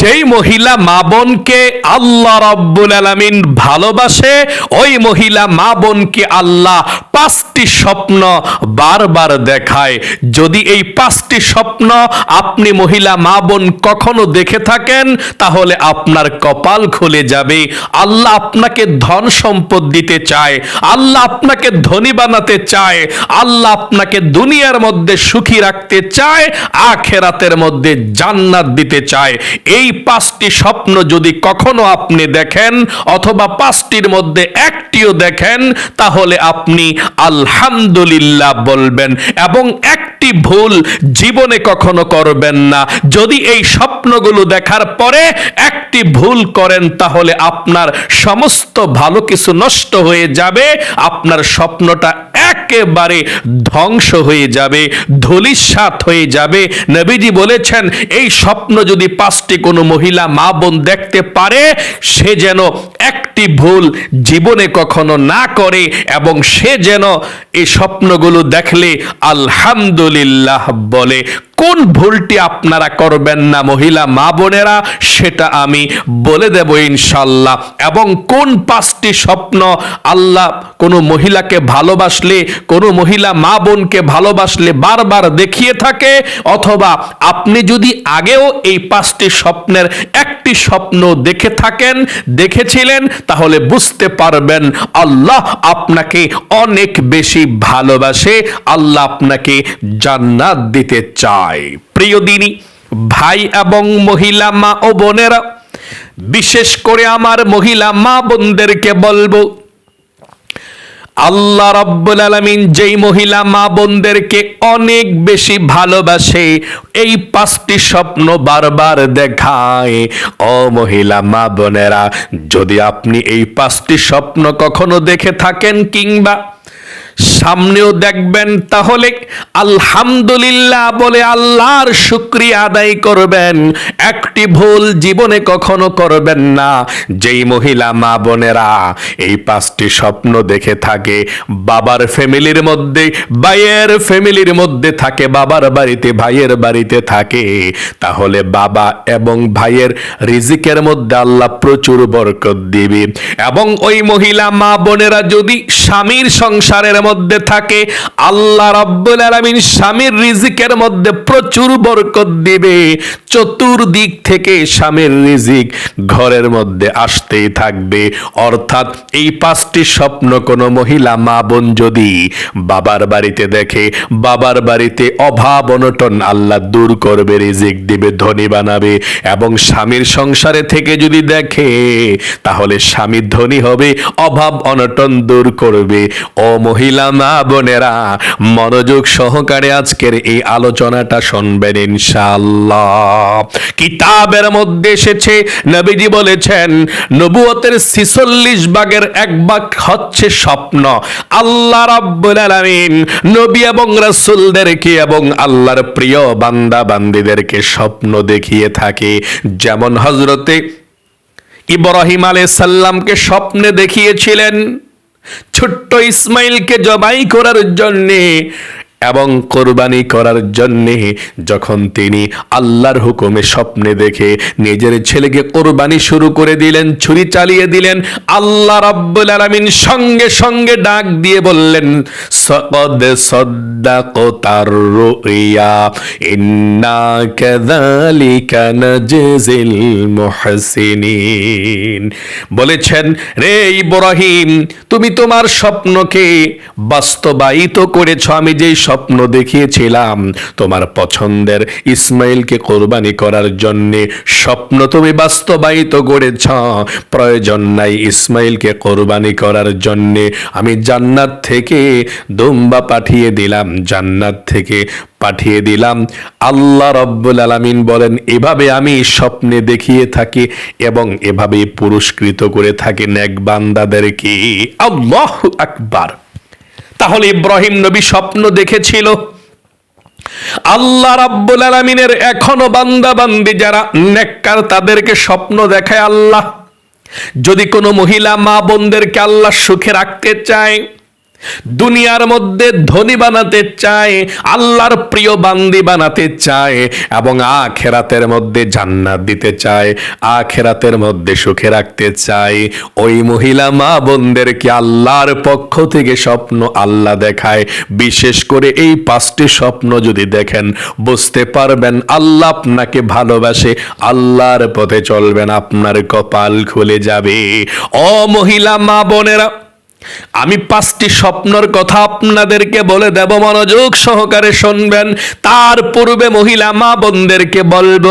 যেই মহিলা মা বোনকে আল্লাহ রব্বুল আলামিন ভালোবাসে, ওই মহিলা মা বোনকে আল্লাহ পাঁচটি স্বপ্ন বারবার দেখায়। যদি এই পাঁচটি স্বপ্ন আপনি মহিলা মা বোন কখনো দেখে থাকেন, তাহলে আপনার কপাল খুলে যাবে। আল্লাহ আপনাকে ধন সম্পদ দিতে চায়, আল্লাহ আপনাকে ধনী বানাতে চায়, আল্লাহ আপনাকে দুনিয়ার মধ্যে সুখী রাখতে চায়, আখেরাতের মধ্যে জান্নাত দিতে চায়। এই পাঁচটি স্বপ্ন যদি কখনো আপনি দেখেন অথবা পাঁচটির মধ্যে একটিও দেখেন, তাহলে আপনি আলহামদুলিল্লাহ বলবেন এবং একটি ভুল জীবনে কখনো করবেন না। যদি এই স্বপ্নগুলো দেখার পরে একটি ভুল করেন, তাহলে আপনার সমস্ত ভালো কিছু নষ্ট হয়ে যাবে, আপনার স্বপ্নটা একেবারে ধ্বংস হয়ে যাবে ধলিসাত হয়ে যাবে। নবীজি বলেছেন, এই স্বপ্ন যদি পাঁচটি কোনো মহিলা, মা বোন দেখতে পারে, সে যেন একটি ভুল জীবনে কখনো না করে এবং সে যেন এই স্বপ্নগুলো দেখলে আলহামদুলিল্লাহ বলে কোন ভুলটি আপনারা করবেন না মহিলা মা বোনেরা, সেটা আমি বলে দেব ইনশাল্লাহ এবং কোন পাঁচটি স্বপ্ন আল্লাহ কোনো মহিলাকে ভালোবাসলে, কোনো মহিলা মা বোনকে ভালোবাসলে বারবার দেখিয়ে থাকে, অথবা আপনি যদি আগেও এই পাঁচটি স্বপ্নের একটি স্বপ্ন দেখে থাকেন, দেখেছিলেন, তাহলে বুঝতে পারবেন আল্লাহ আপনাকে অনেক বেশি ভালোবাসে, আল্লাহ আপনাকে জান্নাত দিতে চায়। প্রিয় দিনী, ভাই এবং মহিলা মা ও বোনেরা, বিশেষ করে আমার মহিলা মা বোনদেরকে বলব, আল্লাহ রাব্বুল আলামিন যেই মহিলা মা বোনদেরকে অনেক বেশি ভালোবাসে, এই পাঁচটি স্বপ্ন বারবার দেখায়। ও মহিলা মা বোনেরা, যদি আপনি এই পাঁচটি স্বপ্ন কখনো দেখে থাকেন কিংবা সামনেও দেখবেন, তাহলে আলহামদুলিল্লাহ বলে আল্লাহর শুক্রিয়া আদায় করবেন। একটি ভুল জীবনে কখনো করবেন না। যেই মহিলা মা বোনেরা এই পাঁচটি স্বপ্ন দেখে থাকে, বাবার ফ্যামিলির মধ্যে, ভাইয়ের ফ্যামিলির মধ্যে থাকে, বাবার বাড়িতে, ভাইয়ের বাড়িতে থাকে। তাহলে বাবা এবং ভাইয়ের রিজিকের মধ্যে আল্লাহ প্রচুর বরকত দিবে। এবং ওই মহিলা মা বোনেরা যদি স্বামীর সংসারের মধ্যে থাকে, আল্লাহ রাব্বুল আলামিন স্বামীর রিজিকের মধ্যে প্রচুর বরকত দিবে। চতুর্দিক থেকে স্বামীর রিজিক ঘরের মধ্যে আসতেই থাকবে। অর্থাৎ এই পাঁচটি স্বপ্ন কোনো মহিলা মা বোন যদি বাবার বাড়িতে দেখে, বাবার বাড়িতে অভাব অনটন আল্লাহ দূর করবে, রিজিক দিবে, ধনী বানাবে এবং স্বামীর সংসারে থেকে যদি দেখে, তাহলে স্বামী ধনী হবে, অভাব অনটন দূর করবে। ও মহিলা মা বোনেরা। মনোযোগ সহকারে আজকের এই আলোচনাটা শুনবেন ইনশাআল্লাহ। কিতাবের মধ্যে এসেছে, নবীজি বলেছেন নবুয়তের ছিচল্লিশ ভাগের এক ভাগ হচ্ছে স্বপ্ন। আল্লাহ রাব্বুল আলামিন নবী এবং রাসূলদেরকে এবং আল্লাহর প্রিয় বান্দা বান্দীদেরকে স্বপ্ন দেখিয়ে থাকে। যেমন হজরতে ইব্রাহিম আলাইহিস সাল্লামকে স্বপ্নে দেখিয়েছিলেন ছোট্ট ইসমাইলকে জবাই করার জন্যে এবং কোরবানি করার জন্যে যখন তিনি আল্লাহর হুকুমে স্বপ্নে দেখে নিজের ছেলেকে কোরবানি শুরু করে দিলেন, ছুরি চালিয়ে দিলেন, আল্লাহ রাব্বুল আলামিন সঙ্গে সঙ্গে ডাক দিয়ে বললেন বলেছেন, রে ইব্রাহিম, তুমি তোমার স্বপ্নকে বাস্তবায়িত করেছ, আমি যেই স্বপ্ন দেখিয়েছিলাম, তোমার পছন্দের ইসমাইলকে কোরবানি করার জন্যে স্বপ্ন তুমি বাস্তবায়িত করেছ। প্রয়োজন নাই ইসমাইলকে কোরবানি করার জন্যে। আমি জান্নাত থেকে দুম্বা পাঠিয়ে দিলাম, জান্নাত থেকে পাঠিয়ে দিলাম। আল্লাহ রব্বুল আলামিন বলেন, এভাবে আমি স্বপ্নে দেখিয়ে থাকি এবং এভাবে পুরস্কৃত করে থাকি নেক বান্দাদেরকে। আল্লাহ আকবার। তাহলে ইব্রাহিম নবী স্বপ্ন দেখেছিল, আল্লাহ রাব্বুল আলামিনের এখনও বান্দা বান্দি যারা নেককার তাদেরকে স্বপ্ন দেখায় আল্লাহ। যদি কোনো মহিলা মা বোনদেরকে আল্লাহ সুখে রাখতে চায় দুনিয়ার মধ্যে ধনী বানাতে চায়, আল্লাহর প্রিয় বান্দি বানাতে চায়, এবং আখেরাতের মধ্যে জান্নাত দিতে চায়, আখেরাতের মধ্যে সুখে রাখতে চায়। ওই মহিলা, মা বোনদেরকে আল্লাহর পক্ষ থেকে স্বপ্ন আল্লাহ দেখায়? বিশেষ করে এই পাঁচটি স্বপ্ন যদি দেখেন, বুঝতে পারবেন আল্লাহ আপনাকে ভালোবাসে, আল্লাহর পথে চলবেন, আপনার কপাল খুলে যাবে। ও মহিলা, মা বোনেরা আমি পাঁচটি স্বপ্নর কথা আপনাদেরকে বলে দেব, মনোযোগ সহকারে শুনবেন। তার পূর্বে মহিলা মা বোনদেরকে বলব,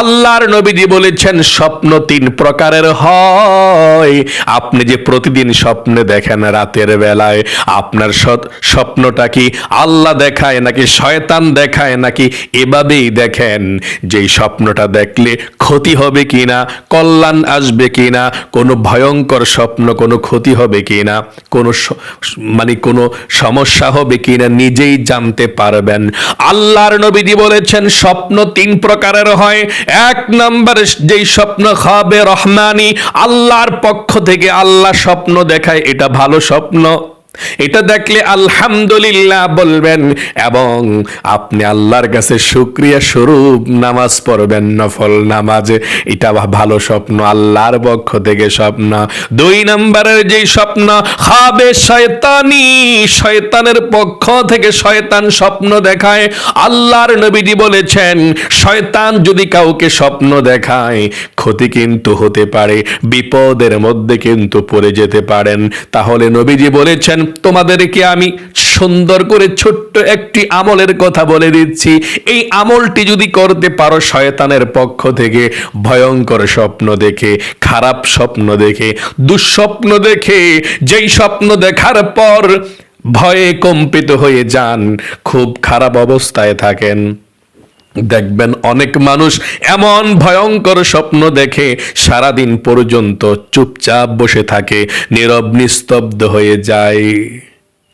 আল্লাহর নবীজি বলেছেন, স্বপ্ন তিন প্রকারের হয়। আপনি যে প্রতিদিন স্বপ্নে দেখেন রাতের বেলায়, আপনার স্বপ্নটা কি আল্লাহ দেখায় নাকি শয়তান দেখায় নাকি এভাবেই দেখেন? যেই স্বপ্নটা দেখলে ক্ষতি হবে কিনা, কল্যাণ আসবে কিনা, কোনো ভয়ঙ্কর স্বপ্ন, কোনো ক্ষতি হবে কিনা, কোনো মানে কোনো সমস্যা হবে কিনা নিজেই জানতে পারবেন। আল্লাহর নবীজি বলেছেন, স্বপ্ন তিন প্রকারের হয়। এক নম্বর যেই স্বপ্ন হবে রহমানি, আল্লাহর পক্ষ থেকে আল্লাহ স্বপ্ন দেখায়, এটা ভালো স্বপ্ন। এটা দেখলে আলহামদুলিল্লাহ বলবেন এবং আপনি আল্লাহর কাছে শুক্রিয়া স্বরূপ নামাজ পড়বেন, নফল নামাজে। এটা ভালো স্বপ্ন, আল্লাহর পক্ষ থেকে স্বপ্ন। দুই নম্বরের যে স্বপ্ন, খাবে শয়তানি, শয়তানের পক্ষ থেকে শয়তান স্বপ্ন দেখায়। আল্লাহর নবীজি বলেছেন, শয়তান যদি কাউকে স্বপ্ন দেখায়, ক্ষতি কিন্তু হতে পারে, বিপদের মধ্যে কিন্তু পড়ে যেতে পারেন। তাহলে নবীজি বলেছেন তোমাদেরকে আমি সুন্দর করে ছোট্ট একটি আমলের কথা বলে দিচ্ছি। এই আমলটি যদি করতে পারো শয়তানের পক্ষ থেকে, ভয়ঙ্কর স্বপ্ন দেখে, খারাপ স্বপ্ন দেখে, দুঃস্বপ্ন দেখে, যেই স্বপ্ন দেখার পর ভয়ে কম্পিত হয়ে যান, খুব খারাপ অবস্থায় থাকেন। দেখবেন অনেক মানুষ এমন ভয়ঙ্কর স্বপ্ন দেখে সারাদিন পর্যন্ত চুপচাপ বসে থাকে, নীরব, নিস্তব্ধ হয়ে যায়।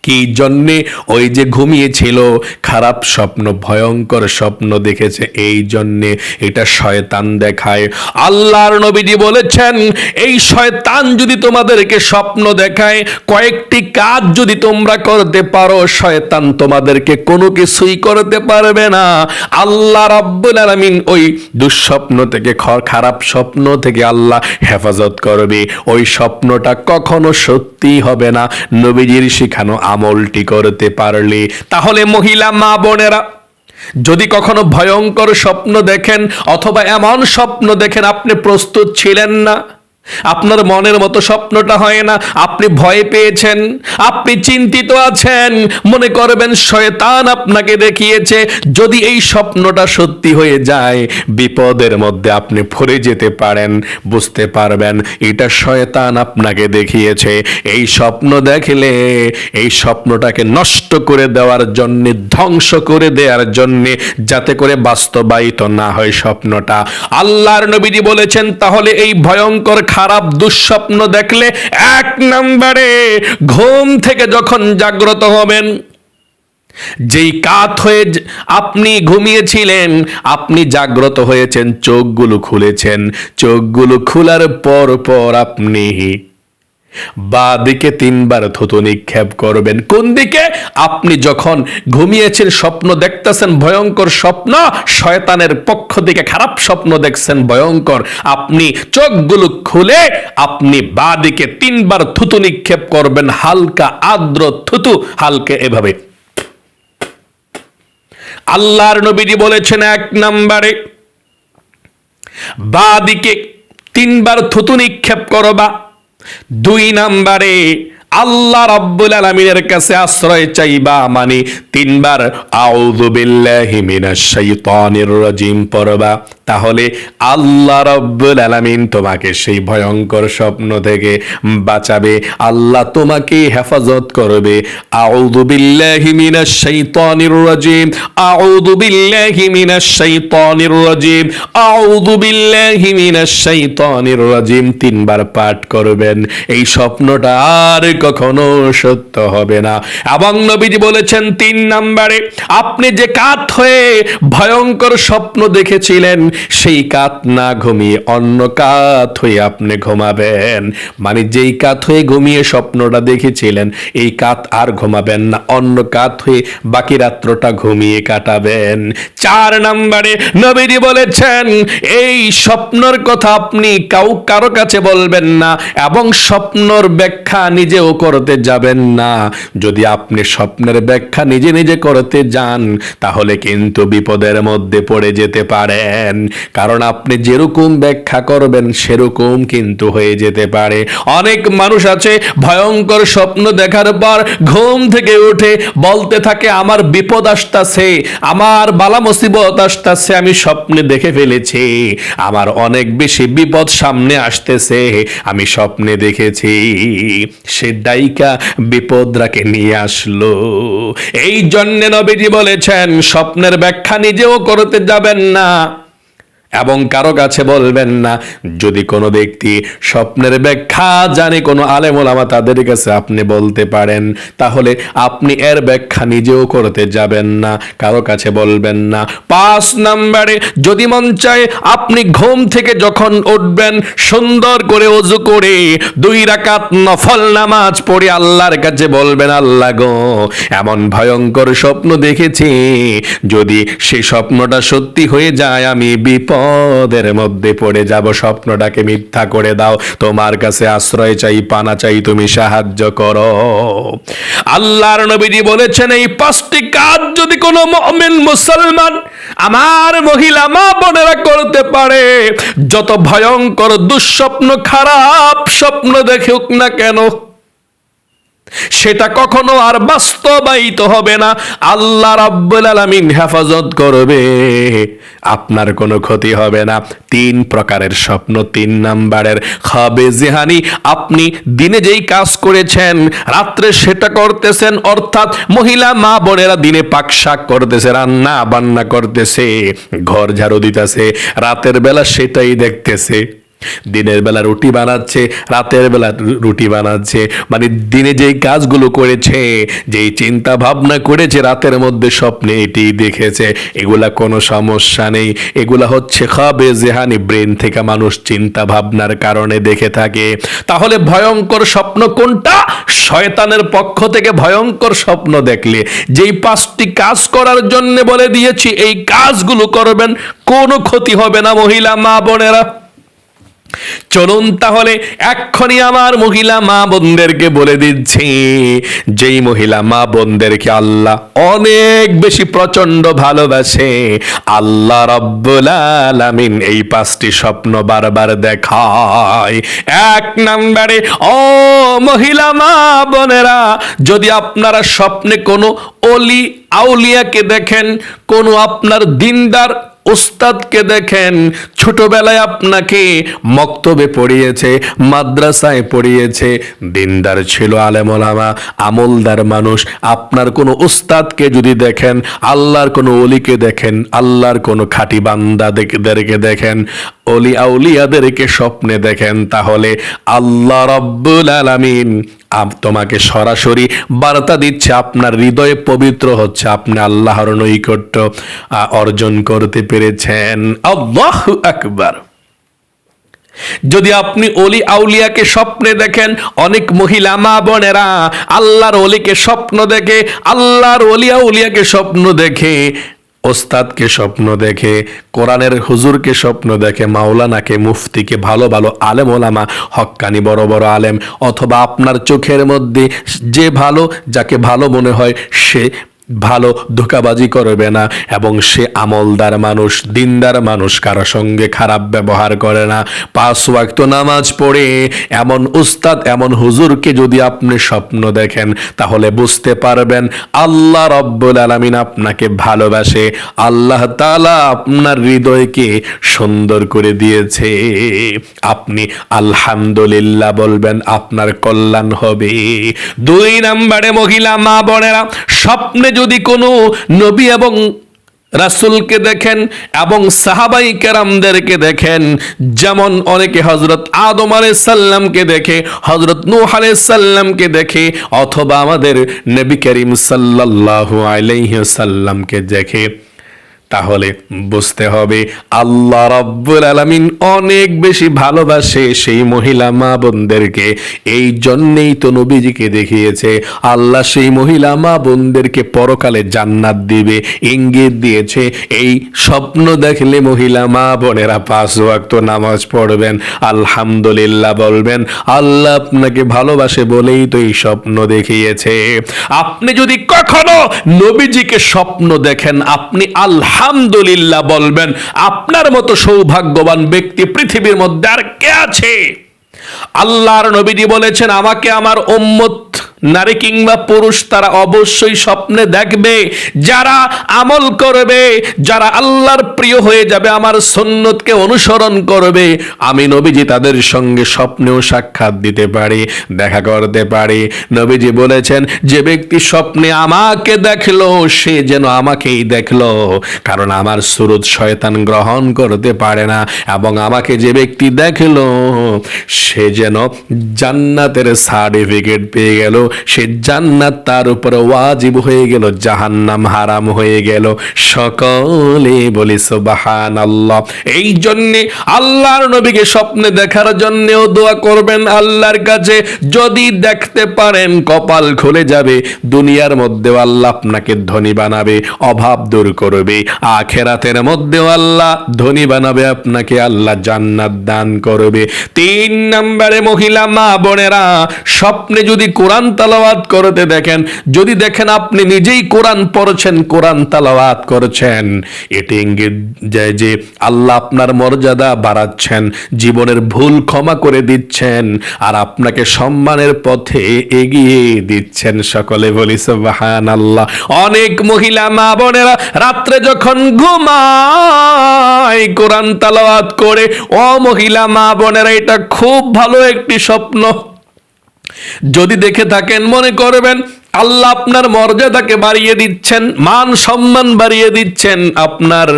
কি জন্যে ওই যে ঘুমিয়েছিল? খারাপ স্বপ্ন, ভয়ঙ্কর স্বপ্ন দেখেছে। এই জন্যে এটা শয়তান দেখায়। আল্লাহর নবীজি বলেছেন, এই শয়তান যদি তোমাদেরকে স্বপ্ন দেখায়, কয়েকটি কাজ যদি তোমরা করতে পারো, শয়তান তোমাদেরকে কোনো কিছুই করতে পারবে না। আল্লাহ রাব্বুল আলামিন ওই দুঃস্বপ্ন থেকে খারাপ স্বপ্ন থেকে আল্লাহ হেফাজত করবে। ওই স্বপ্নটা কখনো সত্যি হবে না। নবীজির শিখানো আমলটি করতে পারলে, তাহলে মহিলা মা বোনেরা, যদি কখনো ভয়ঙ্কর স্বপ্ন দেখেন অথবা এমন স্বপ্ন দেখেন আপনি প্রস্তুত ছিলেন না আপনার মনের মতো স্বপ্নটা হয় না। আপনি ভয় পেয়েছেন, আপনি চিন্তিত আছেন। মনে করবেন, শয়তান আপনাকে দেখিয়েছে। যদি এই স্বপ্নটা সত্যি হয়ে যায়, বিপদের মধ্যে আপনি পড়ে যেতে পারেন। বুঝতে পারবেন, এটা শয়তান আপনাকে দেখিয়েছে। এই স্বপ্ন দেখলে, এই স্বপ্নটাকে নষ্ট করে দেওয়ার জন্য, ধ্বংস করে দেওয়ার জন্য, যাতে করে বাস্তবায়িত না হয় স্বপ্নটা। আল্লাহর নবীজি বলেছেন, তাহলে এই ভয়ঙ্কর খারাপ দুঃস্বপ্ন দেখলে এক নম্বরে ঘুম থেকে যখন জাগ্রত হবেন, যেই কাত হয়ে আপনি ঘুমিয়েছিলেন, আপনি জাগ্রত হয়েছেন, চোখগুলো খুলেছেন। চোখগুলো খোলার পর পর আপনি বা দিকে তিনবার থুতু নিক্ষেপ করবেন। কোন দিকে? আপনি যখন ঘুমিয়েছেন, স্বপ্ন দেখতেছেন, ভয়ঙ্কর স্বপ্ন, শয়তানের পক্ষ থেকে খারাপ স্বপ্ন দেখছেন, ভয়ঙ্কর। আপনি চোখগুলো খুলে আপনি বা দিকে তিনবার থুতু নিক্ষেপ করবেন, হালকা আর্দ্র থুতু, হালকা এভাবে। আল্লাহর নবীজি বলেছেন এক নম্বরে বা দিকে তিনবার থুতু নিক্ষেপ করবা। দুই নাম্বারে আল্লাহ রাব্বুল আলামিনের কাছে আশ্রয় চাইবা মানে তিনবার আউযু বিল্লাহি মিনাশ শাইতানির রাজিম পড়বা। তাহলে আল্লাহ রাব্বুল আলামিন তোমাকে সেই ভয়ঙ্কর স্বপ্ন থেকে বাঁচাবে, আল্লাহ তোমাকে হেফাজত করবে। আউযু বিল্লাহি মিনাশ শাইতানির রাজিম, আউযু বিল্লাহি মিনাশ শাইতানির রাজিম, আউযু বিল্লাহি মিনাশ শাইতানির রাজিম তিনবার পাঠ করবেন। এই স্বপ্নটা আর কখনো সত্য হবে না। এবং নবীজি বলেছেন তিন নাম্বারে, আপনি যে কাত হয়ে ভয়ঙ্কর স্বপ্ন দেখেছিলেন, সেই কাত না ঘুমিয়ে অন্য কাত হয়ে আপনি ঘুমাবেন। মানে যেই কাত হয়ে ঘুমিয়ে স্বপ্নটা দেখেছিলেন, এই কাত আর ঘুমাবেন না, অন্য কাত হয়ে বাকি রাত্রটা ঘুমিয়ে কাটাবেন। চার নাম্বারে নবীজি বলেছেন, এই স্বপ্নর কথা আপনি কাউ, কারও কাছে বলবেন না, এবং স্বপ্নর ব্যাখ্যা নিজেও করতে যাবেন না। যদি আপনি স্বপ্নের ব্যাখ্যা নিজে নিজে করতে যান, তাহলে কিন্তু বিপদের মধ্যে পড়ে যেতে পারেন। কারণ আপনি যেরকম ব্যাখ্যা করবেন, সেরকম কিন্তু হয়ে যেতে পারে। অনেক মানুষ আছে, ভয়ঙ্কর স্বপ্ন দেখার পর ঘুম থেকে উঠে বলতে থাকে, আমার বিপদ আসতাছে, আমার বালা মুসিবত আসতাছে, আমি স্বপ্নে দেখে ফেলেছি, আমার অনেক বেশি বিপদ সামনে আসতেছে, আমি স্বপ্নে দেখেছি। সে ডাইকা বিপদরাকে নিয়ে আসলো। এই জন্যে নবীজি বলেছেন স্বপ্নের ব্যাখ্যা নিজেও করতে যাবেন না। এবং কারও কাছে বলবেন না, যদি কোনো ব্যক্তি স্বপ্নের ব্যাখ্যা জানে, কোনো আলেম ওলামা তাদের কাছে আপনি বলতে পারেন, তাহলে আপনি এর ব্যাখ্যা নিজেও করতে যাবেন না, কারও কাছে বলবেন না। পাঁচ নাম্বারে, যদি মন চায় আপনি ঘুম থেকে যখন উঠবেন, সুন্দর করে অজু করে দুই রাকাত নফল নামাজ পড়ে আল্লাহর কাছে বলবেন, আল্লাহ গো, এমন ভয়ঙ্কর স্বপ্ন দেখেছি। যদি সেই স্বপ্নটা সত্যি হয়ে যায়, আমি বিপদের মধ্যে পড়ে যাব, স্বপ্নটাকে মিথ্যা করে দাও। তোমার কাছে আশ্রয় চাই, পানা চাই, তুমি সাহায্য করো। আল্লাহর নবীজি বলেছেন, এই পাঁচটি কাজ যদি কোনো মুমিন মুসলমান, আমার মহিলা, মা বোনেরা করতে পারে, যত ভয়ঙ্কর দুঃস্বপ্ন, খারাপ স্বপ্ন দেখুক না কেন? সেটা কখনো আর বাস্তবায়িত হবে না। আল্লাহ রাব্বুল আলামিন হেফাজত করবে। আপনার কোনো ক্ষতি হবে না। তিন প্রকারের স্বপ্ন, তিন নাম্বারের খাবে জেহানি। আপনি দিনে যেই কাজ করেছেন, রাত্রে সেটা করতেছেন, অর্থাৎ মহিলা, মা বোনেরা দিনে পাক শাক করতেছে রান্না বান্না করতেছে, ঘর ঝাড়ু দিতেছে, রাতের বেলা সেটাই দেখতেছে। দিনের বেলা রুটি বানাচ্ছে, রাতের বেলা রুটি বানাচ্ছে। মানে দিনে যেই কাজগুলো করেছে, যেই চিন্তা ভাবনা করেছে, রাতের মধ্যে স্বপ্নে এটি দেখেছে। এগুলা কোনো সমস্যা নেই। এগুলা হচ্ছে খাবে জেহানি ব্রেন থেকে মানুষ চিন্তা ভাবনার কারণে দেখে থাকে। তাহলে ভয়ঙ্কর স্বপ্ন কোনটা? শয়তানের পক্ষ থেকে ভয়ঙ্কর স্বপ্ন দেখলে। যেই পাঁচটি কাজ করার জন্য বলে দিয়েছি, এই কাজগুলো করবেন, কোনো ক্ষতি হবে না মহিলা, মা বোনেরা। চলুন তাহলে এক্ষুনি আমার মহিলা মা বোনদেরকে বলে দিচ্ছি। যেই মহিলা মা বোনদেরকে আল্লাহ অনেক বেশি প্রচণ্ড ভালোবাসে, আল্লাহ রব্বুল আলামিন এই পাঁচটি স্বপ্ন বারবার দেখায়। এক নম্বরে, ও মহিলা মা বোনেরা, যদি আপনারা স্বপ্নে কোনো অলি আউলিয়াকে দেখেন, কোনো আপনার দিনদার উস্তাদকে দেখেন, ছোটবেলায় আপনাকে মক্তবে পড়িয়েছে, মাদ্রাসায় পড়িয়েছে। দিনদার ছিল আলেমলামা, আমলদার মানুষ। আপনার কোনো উস্তাদকে যদি দেখেন, আল্লাহর কোনো অলিকে দেখেন, আল্লাহর কোনো খাঁটি বান্দাদেরকে দেখেন, অলি আউলিয়াদেরকে স্বপ্নে দেখেন, তাহলে আল্লাহ রব্বুল আলামিন তোমাকে সরাসরি বার্তা দিচ্ছে, আপনার হৃদয়ে পবিত্র হচ্ছে, আপনি আল্লাহর নৈকট্য অর্জন করতে পেরেছেন। আল্লাহ আকবার। যদি আপনি অলি আউলিয়াকে স্বপ্নে দেখেন, অনেক মহিলা মা বোনেরা আল্লাহর অলিকে স্বপ্ন দেখে, আল্লাহর অলি আউলিয়াকে স্বপ্ন দেখে ওস্তাদকে স্বপ্ন দেখে, কোরআনের হুজুরকে স্বপ্ন দেখে, মাওলানাকে, মুফতিকে, ভালো ভালো আলেম ওলামা, হক্কানি বড় বড় আলেম, অথবা আপনার চোখের মধ্যে যে ভালো, যাকে ভালো মনে হয় সে ভালো ধোকাবাজি করবে না এবং সে আমলদার মানুষ, দিনদার মানুষ, কারও সঙ্গে খারাপ ব্যবহার করে না। পাঁচ ওয়াক্ত নামাজ পড়ে এমন উস্তাদ, এমন হুজুরকে যদি আপনি স্বপ্ন দেখেন, তাহলে বুঝতে পারবেন আল্লাহ রব্বুল আলামিন আপনাকে ভালোবাসে। আল্লাহ তালা আপনার হৃদয়কে সুন্দর করে দিয়েছে। আপনি আলহামদুলিল্লাহ বলবেন, আপনার কল্যাণ হবে। দুই নম্বরে মহিলা মা বোনেরা স্বপ্নে যদি কোনো নবী এবং রাসুলকে দেখেন এবং সাহাবাই কেরামদেরকে দেখেন, যেমন অনেকে হজরত আদম সাল্লামকে দেখে হজরত নূহ সাল্লামকে দেখে, অথবা আমাদের নবী করিম সাল্লাল্লাহু আলাইহি সাল্লামকে দেখে। তাহলে বুঝতে হবে আল্লাহ রাব্বুল আলামিন অনেক বেশি ভালোবাসে সেই মহিলা মা বোনদেরকে। এই জন্যেই তো নবীজিকে দেখিয়েছে, আল্লাহ সেই মহিলা মা বোনদেরকে পরকালে জান্নাত দিবে, ইঙ্গিত দিয়েছে, এই স্বপ্ন দেখলে মহিলা মা বোনেরা পাঁচ ওয়াক্ত নামাজ পড়বেন, আলহামদুলিল্লাহ বলবেন, আল্লাহ আপনাকে ভালোবাসে বলেই তো এই স্বপ্ন দেখিয়েছে। আপনি যদি কখনো নবীজিকে স্বপ্ন দেখেন, আপনি আলহামদুলিল্লাহ বলবেন, আপনার মতো সৌভাগ্যবান ব্যক্তি পৃথিবীর মধ্যে আর কে আছে? আল্লাহর নবীজি বলেছেন, আমাকে আমার উম্মত নারী কিংবা পুরুষ, তারা অবশ্যই স্বপ্নে দেখবে, যারা আমল করবে, যারা আল্লাহর প্রিয় হয়ে যাবে, আমার সন্ন্যতকে অনুসরণ করবে। আমি নবীজি তাদের সঙ্গে স্বপ্নেও সাক্ষাৎ দিতে পারি, দেখা করতে পারি। নবীজি বলেছেন, যে ব্যক্তি স্বপ্নে আমাকে দেখল, সে যেন আমাকেই দেখল, কারণ আমার সুরত শয়তান গ্রহণ করতে পারে না, এবং আমাকে যে ব্যক্তি দেখল, সে যেন জান্নাতের সার্টিফিকেট পেয়ে গেল সে জান্নাত তার উপর ওয়াজিব হয়ে গেল, জাহান্নাম হারাম হয়ে গেল। সকলে বলি সুবাহান আল্লাহ এই জন্যে আল্লাহর নবীকে স্বপ্নে দেখার জন্যেও দোয়া করবেন আল্লাহর কাছে। যদি দেখতে পারেন কপাল খুলে যাবে, দুনিয়ার মধ্যেও আল্লাহ আপনাকে ধনী বানাবে, অভাব দূর করবে। আখেরাতের মধ্যেও আল্লাহ ধনী বানাবে, আপনাকে আল্লাহ জান্নাত দান করবে। তিন নম্বরে মহিলা মা বোনেরা স্বপ্নে যদি কোরআন তালাওয়াত করতে দেখেন। যদি দেখেন আপনি নিজেই কোরআন পড়ছেন, কোরআন তালাওয়াত করছেন এটি ইঙ্গিত যায় যে আল্লাহ আপনার মর্যাদা বাড়াচ্ছেন, জীবনের ভুল ক্ষমা করে দিচ্ছেন, আর আপনাকে সম্মানের পথে এগিয়ে দিচ্ছেন সকলে বলি সুবহান আল্লাহ অনেক মহিলা মা বোনেরা রাত্রে যখন ঘুমায় কোরআন তালাওয়াত করে ও মহিলা মা বোনেরা এটা খুব ভালো একটি স্বপ্ন। যদি দেখে থাকেন, মনে করবেন, আল্লাহ আপনার মর্যাদাকে বাড়িয়ে দিচ্ছেন, মান সম্মান বাড়িয়ে দিচ্ছেন, আপনার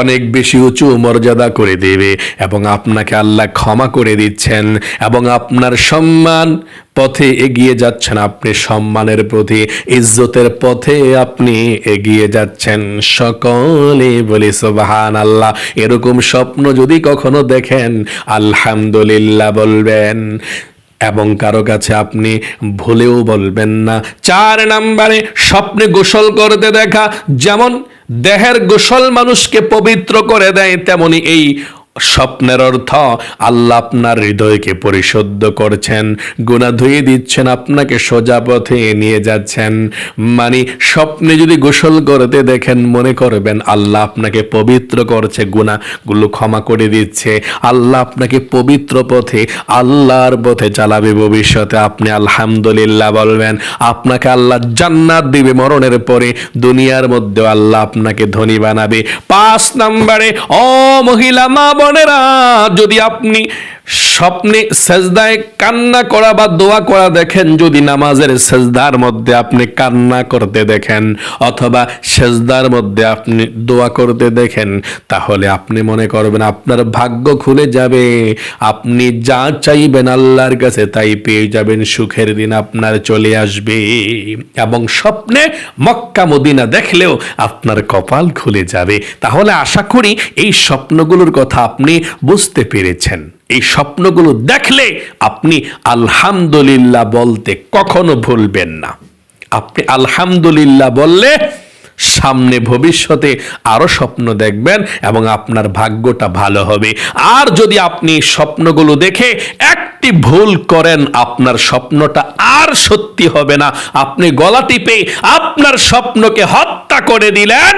অনেক বেশি উঁচু মর্যাদা করে দেবে এবং আপনাকে আল্লাহ ক্ষমা করে দিচ্ছেন এবং আপনার সম্মান পথে এগিয়ে যাচ্ছেন, আপনি সম্মানের প্রতি ইজ্জতের পথে আপনি এগিয়ে যাচ্ছেন। সকলে বলি সুবাহান আল্লাহ এরকম স্বপ্ন যদি কখনো দেখেন, আলহামদুলিল্লাহ বলবেন। এবং কারও কাছে আপনি ভুলেও বলবেন না। চার নাম্বারে, স্বপ্নে গোসল করতে দেখা, যেমন দেহের গোসল মানুষকে পবিত্র করে দেয়, তেমনি এই স্বপ্নের অর্থ আল্লাহ আপনার হৃদয়কে পরিশুদ্ধ করছেন গুণা ধুয়ে দিচ্ছেন, আপনাকে সোজা পথে নিয়ে যাচ্ছেন। মানে স্বপ্নে যদি গোসল করতে দেখেন, মনে করবেন আল্লাহ আপনাকে পবিত্র করছে গুণাগুলো ক্ষমা করে দিচ্ছে। আল্লাহ আপনাকে পবিত্র পথে, আল্লাহর পথে চালাবে ভবিষ্যতে। আপনি আলহামদুলিল্লাহ বলবেন, আপনাকে আল্লাহ জান্নাত দিবে মরণের পরে, দুনিয়ার মধ্যে আল্লাহ আপনাকে ধনী বানাবে। পাঁচ নম্বরে, ও মহিলা মা বোনেরা যদি আপনি স্বপ্নে সেজদায় কান্না করা বা দোয়া করা দেখেন, যদি নামাজের সেজদার মধ্যে আপনি কান্না করতে দেখেন অথবা সেজদার মধ্যে আপনি দোয়া করতে দেখেন, তাহলে আপনি মনে করবেন আপনার ভাগ্য খুলে যাবে। আপনি যা চাইবেন আল্লাহর কাছে, তাই পেয়ে যাবেন, সুখের দিন আপনার চলে আসবে। এবং স্বপ্নে মক্কা, মদিনা দেখলেও আপনার কপাল খুলে যাবে। তাহলে আশা করি এই স্বপ্নগুলোর কথা আপনি বুঝতে পেরেছেন। এই স্বপ্নগুলো দেখলে আপনি আলহামদুলিল্লাহ বলতে কখনো ভুলবেন না। আপনি আলহামদুলিল্লাহ বললে সামনে ভবিষ্যতে আরও স্বপ্ন দেখবেন এবং আপনার ভাগ্যটা ভালো হবে। আর যদি আপনি স্বপ্নগুলো দেখে একটি ভুল করেন, আপনার স্বপ্নটা আর সত্যি হবে না। আপনি গলা টিপে আপনার স্বপ্নকে হত্যা করে দিলেন,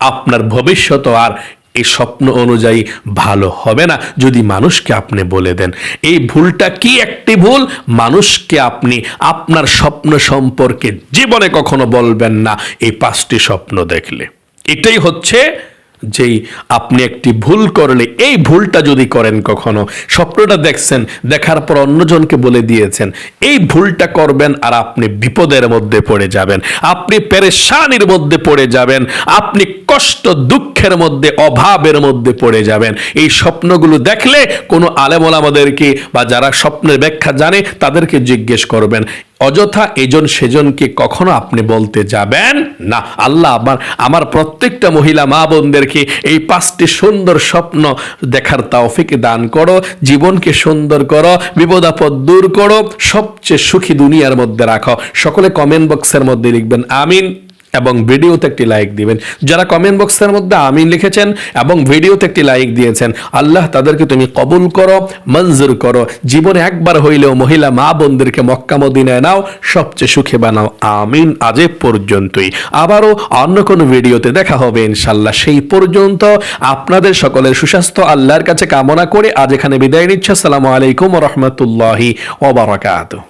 আপনার ভবিষ্যৎ আর এই স্বপ্ন অনুযায়ী ভালো হবে না। যদি মানুষকে আপনি বলে দেন, এই ভুলটা কি একটি ভুল? মানুষকে আপনি আপনার স্বপ্ন সম্পর্কে জীবনে কখনো বলবেন না, এই পাঁচটি স্বপ্ন দেখলে। এটাই হচ্ছে যেই আপনি একটি ভুল করলে, এই ভুলটা যদি করেন কখনো, স্বপ্নটা দেখছেন, দেখার পর অন্যজনকে বলে দিয়েছেন, এই ভুলটা করবেন আর আপনি বিপদের মধ্যে পড়ে যাবেন। আপনি পেরেশানির মধ্যে পড়ে যাবেন, আপনি কষ্ট, দুঃখের মধ্যে, অভাবের মধ্যে পড়ে যাবেন। এই স্বপ্নগুলো দেখলে কোনো আলেমল আমাদেরকে বা যারা স্বপ্নের ব্যাখ্যা জানে, তাদেরকে জিজ্ঞেস করবেন অযথা এজন সেজনকে কখনো আপনি বলতে যাবেন না। আল্লাহ আমার আমার প্রত্যেকটা মহিলা মা বোনদেরকে এই পাঁচটি সুন্দর স্বপ্ন দেখার তাওফিক দান করো, জীবনকে সুন্দর করো বিপদাপদ দূর করো, সবচেয়ে সুখী দুনিয়ার মধ্যে রাখো। সকলে কমেন্ট বক্সের মধ্যে লিখবেন, আমিন। এবং ভিডিওতে একটি লাইক দিবেন। যারা কমেন্ট বক্সের মধ্যে আমিন লিখেছেন এবং ভিডিওতে একটি লাইক দিয়েছেন, আল্লাহ তাদেরকে তুমি কবুল করো, মঞ্জুর করো। জীবনে একবার হইলেও মহিলা মা বোনদেরকে মক্কা মদিনায় নাও, সবচেয়ে সুখে বানাও। আমিন আজ এ পর্যন্তই। আবারও অন্য কোনো ভিডিওতে দেখা হবে ইনশাল্লাহ। সেই পর্যন্ত আপনাদের সকলের সুস্বাস্থ্য, আল্লাহর কাছে কামনা করে আজ এখানে বিদায় নিচ্ছে। আসসালামু আলাইকুম রহমতুল্লাহি ওবরাকাতুহ